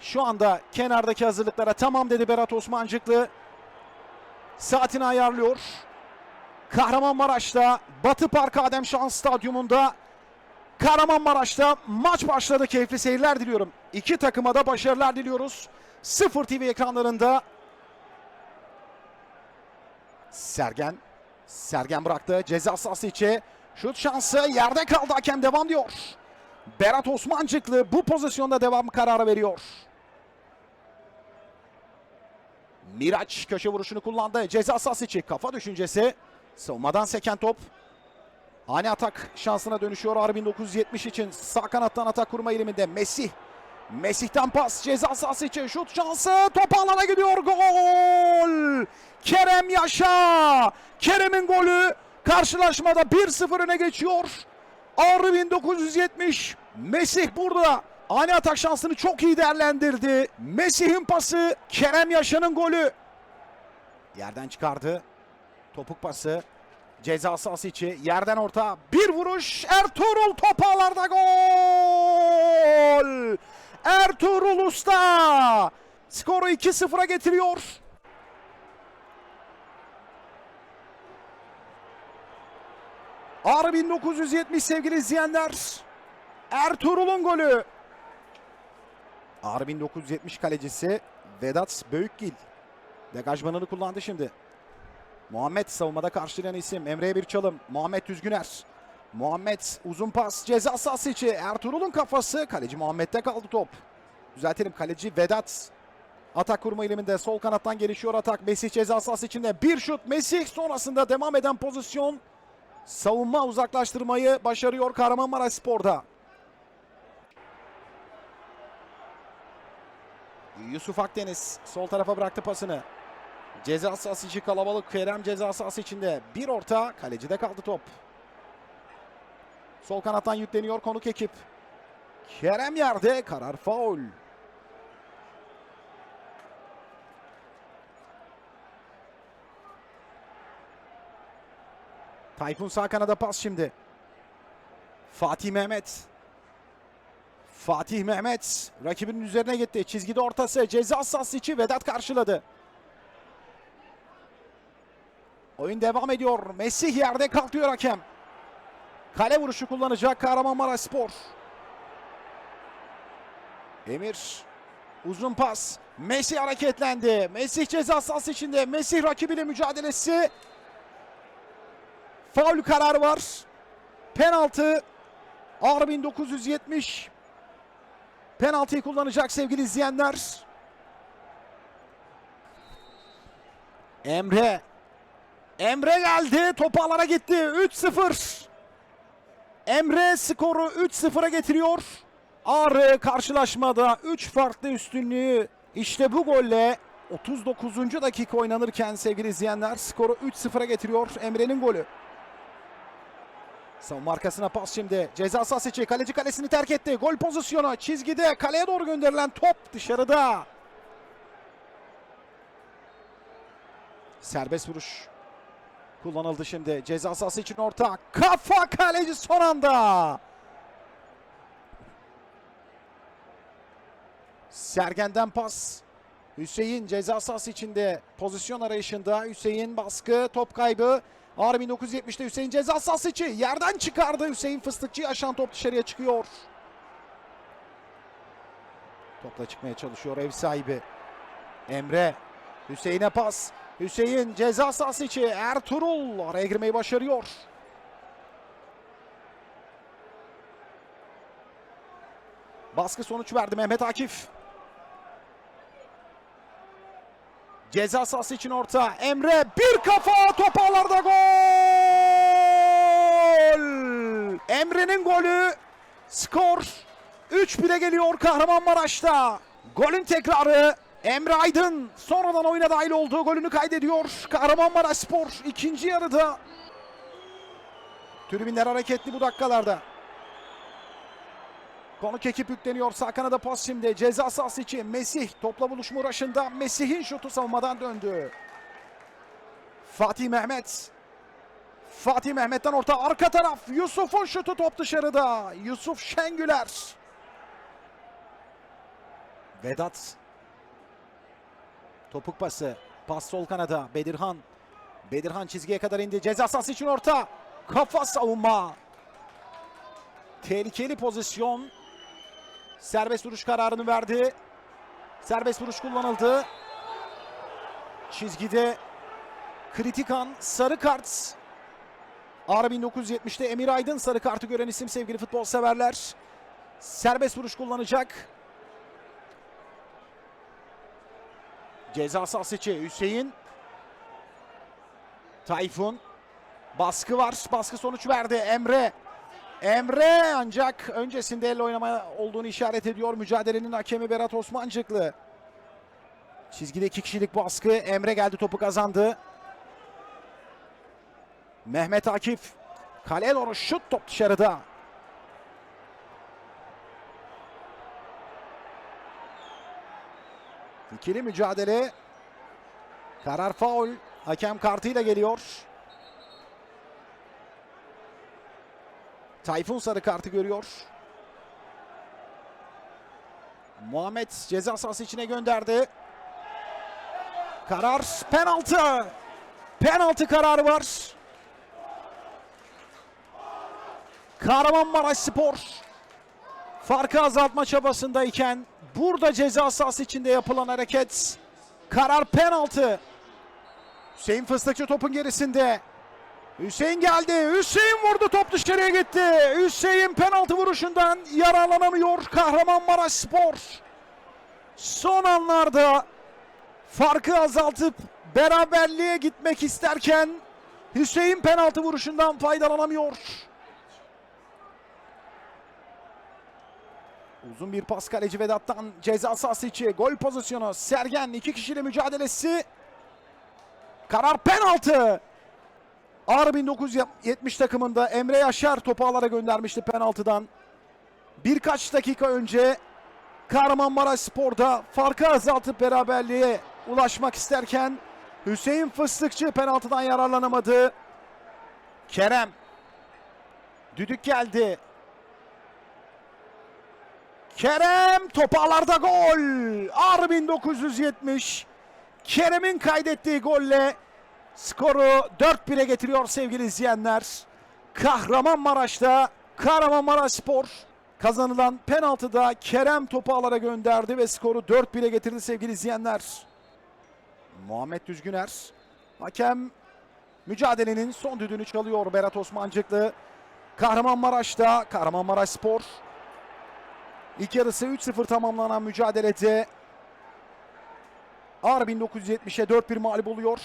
Şu anda kenardaki hazırlıklara tamam dedi Berat Osmancıklı. Saatini ayarlıyor. Kahramanmaraş'ta Batı Park Adem Şans Stadyumunda Kahramanmaraş'ta maç başladı. Keyifli seyirler diliyorum. İki takıma da başarılar diliyoruz. Sıfır TV ekranlarında Sergen Sergen bıraktı. Ceza sahası içi. Şut şansı yerde kaldı. Hakem devam diyor. Berat Osmancıklı bu pozisyonda devam kararı veriyor. Miraç köşe vuruşunu kullandı. Ceza sahası içi kafa düşüncesi. Savunmadan seken top. Ani atak şansına dönüşüyor Ağrı 1970 için. Sağ kanattan atak kurma eğiliminde Mesih. Mesih'ten pas ceza sahası için şut şansı top ağlara gidiyor gol. Kerem Yaşa. Kerem'in golü karşılaşmada 1-0 öne geçiyor. Ağrı 1970 Mesih burada. Ani atak şansını çok iyi değerlendirdi. Mesih'in pası Kerem Yaşa'nın golü. Yerden çıkardı. Topuk pası. Ceza sahası içi yerden orta bir vuruş Ertuğrul top ağlarda gol. Ertuğrul Usta skoru 2-0'a getiriyor. Ağrı 1970 sevgili izleyenler. Ertuğrul'un golü. Ağrı 1970 kalecisi Vedat Böyükgil. Degajmanını kullandı şimdi. Muhammed savunmada karşılayan isim. Emre'ye bir çalım. Muhammed Düzgüner. Muhammed uzun pas ceza sahası içi. Ertuğrul'un kafası. Kaleci Muhammed'de kaldı top. Düzeltelim kaleci Vedat. Atak kurma eğiliminde sol kanattan gelişiyor atak. Mesih ceza sahası içinde bir şut. Mesih sonrasında devam eden pozisyon. Savunma uzaklaştırmayı başarıyor Kahramanmaraş Spor'da. Yusuf Akdeniz sol tarafa bıraktı pasını. Ceza sahası içi kalabalık. Kerem ceza sahası içinde. Bir orta. Kalecide kaldı top. Sol kanattan yükleniyor konuk ekip. Kerem yerde. Karar faul. Tayfun sağ kanada pas şimdi. Fatih Mehmet. Fatih Mehmet rakibinin üzerine gitti. Çizgide ortası. Ceza sahası içi Vedat karşıladı. Oyun devam ediyor. Mesih yerde kalkıyor hakem. Kale vuruşu kullanacak Kahramanmaraş Spor. Emir uzun pas. Mesih hareketlendi. Mesih ceza sahası içinde. Mesih rakibiyle mücadelesi. Faul kararı var. Penaltı. Ağrı 1970. Penaltıyı kullanacak sevgili izleyenler. Emre Emre geldi. Topu alana gitti. 3-0. Emre skoru 3-0'a getiriyor. Ağrı karşılaşmada 3 farklı üstünlüğü işte bu golle 39. dakika oynanırken sevgili izleyenler skoru 3-0'a getiriyor. Emre'nin golü. Savunma arkasına pas şimdi. Ceza sahası içi. Kaleci kalesini terk etti. Gol pozisyonu çizgide. Kaleye doğru gönderilen top dışarıda. Serbest vuruş kullanıldı şimdi. Ceza sahası için orta. Kafa kaleci son anda. Sergen'den pas. Hüseyin ceza sahası içinde pozisyon arayışında. Hüseyin baskı, top kaybı. Ağrı 1970'te Hüseyin ceza sahası içi. Yerden çıkardı Hüseyin Fıstıkçı. Aşan top dışarıya çıkıyor. Topla çıkmaya çalışıyor ev sahibi. Emre. Hüseyin'e pas. Hüseyin ceza sahası içi. Ertuğrul araya girmeyi başarıyor. Baskı sonuç verdi Mehmet Akif. Ceza sahası için orta. Emre bir kafa top ağlarda gol. Emre'nin golü. Skor 3-1'e geliyor Kahramanmaraş'ta. Golün tekrarı. Emre Aydın sonradan oyuna dahil olduğu golünü kaydediyor. Kahramanmaraş Spor ikinci yarıda. Tribünler hareketli bu dakikalarda. Konuk ekip yükleniyor. Sağ kanada pas şimdi. Ceza sahası için Mesih topla buluşma uğraşında. Mesih'in şutu savunmadan döndü. Fatih Mehmet. Fatih Mehmet'ten orta arka taraf. Yusuf'un şutu top dışarıda. Yusuf Şengüler. Vedat. Topuk pası. Pas sol kanada. Bedirhan. Bedirhan çizgiye kadar indi. Ceza sahası için orta. Kafa savunma. Tehlikeli pozisyon. Serbest vuruş kararını verdi. Serbest vuruş kullanıldı. Çizgide kritik an sarı kart. Ara 1970'te Emir Aydın sarı kartı gören isim sevgili futbol severler. Serbest vuruş kullanacak. Ceza sahası Hüseyin. Tayfun. Baskı var. Baskı sonuç verdi. Emre. Emre ancak öncesinde elle oynama olduğunu işaret ediyor. Mücadelenin hakemi Berat Osmancıklı. Çizgide iki kişilik baskı. Emre geldi topu kazandı. Mehmet Akif. Kale doğru şut top dışarıda. İkili mücadele. Karar faul. Hakem kartıyla geliyor. Tayfun sarı kartı görüyor. Muhammed ceza sahası içine gönderdi. Karar penaltı. Penaltı kararı var. Kahramanmaraş Spor farkı azaltma çabasındayken burada ceza sahası içinde yapılan hareket karar penaltı. Hüseyin Fıstıkçı topun gerisinde. Hüseyin geldi. Hüseyin vurdu top dışarıya gitti. Hüseyin penaltı vuruşundan yararlanamıyor Kahramanmaraş Spor. Son anlarda farkı azaltıp beraberliğe gitmek isterken Hüseyin penaltı vuruşundan faydalanamıyor. Uzun bir pas kaleci Vedat'tan ceza sahası içi gol pozisyonu. Sergen iki kişiyle mücadelesi. Karar penaltı. Ağrı 1970 takımında Emre Yaşar topu ağlara göndermişti penaltıdan. Birkaç dakika önce Kahramanmaraş Spor'da farkı azaltıp beraberliğe ulaşmak isterken Hüseyin Fıstıkçı penaltıdan yararlanamadı. Kerem. Düdük geldi. Kerem topağlarda gol. Ağrı 1970. Kerem'in kaydettiği golle skoru 4-1'e getiriyor sevgili izleyenler. Kahramanmaraş'ta Kahramanmaraş Spor kazanılan penaltıda Kerem topu ağlara gönderdi ve skoru 4-1'e getirdi sevgili izleyenler. Muhammed Düzgüner hakem mücadelenin son düdüğünü çalıyor Berat Osmancıklı. Kahramanmaraş'ta Kahramanmaraş Spor İlk yarısı 3-0 tamamlanan mücadelede Ağrı 1970'e 4-1 mağlup oluyor.